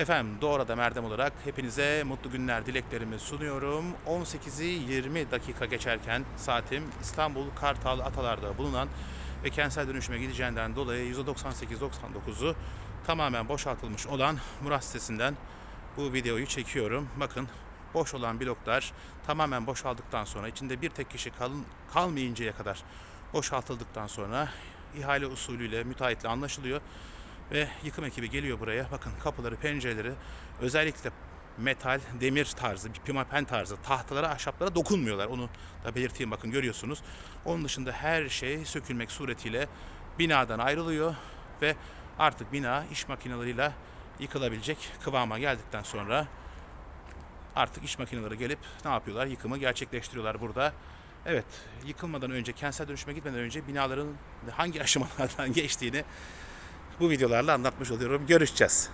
Efendim Doğra'da Merdem olarak hepinize mutlu günler dileklerimi sunuyorum. 18'i 20 dakika geçerken saatim İstanbul Kartal Atalar'da bulunan ve kentsel dönüşüme gideceğinden dolayı %98-99'u tamamen boşaltılmış olan Murat sitesinden bu videoyu çekiyorum. Bakın boş olan bloklar tamamen boşaldıktan sonra içinde bir tek kişi kalın, kalmayıncaya kadar boşaltıldıktan sonra ihale usulüyle müteahhitle anlaşılıyor ve yıkım ekibi geliyor buraya. Bakın kapıları, pencereleri özellikle metal, demir tarzı, pimapen tarzı tahtalara, ahşaplara dokunmuyorlar. Onu da belirteyim bakın görüyorsunuz. Onun dışında her şey sökülmek suretiyle binadan ayrılıyor ve artık bina iş makineleriyle yıkılabilecek kıvama geldikten sonra artık iş makineleri gelip ne yapıyorlar? Yıkımı gerçekleştiriyorlar burada. Evet, yıkılmadan önce, kentsel dönüşüme gitmeden önce binaların hangi aşamalardan geçtiğini bu videolarla anlatmış oluyorum. Görüşeceğiz.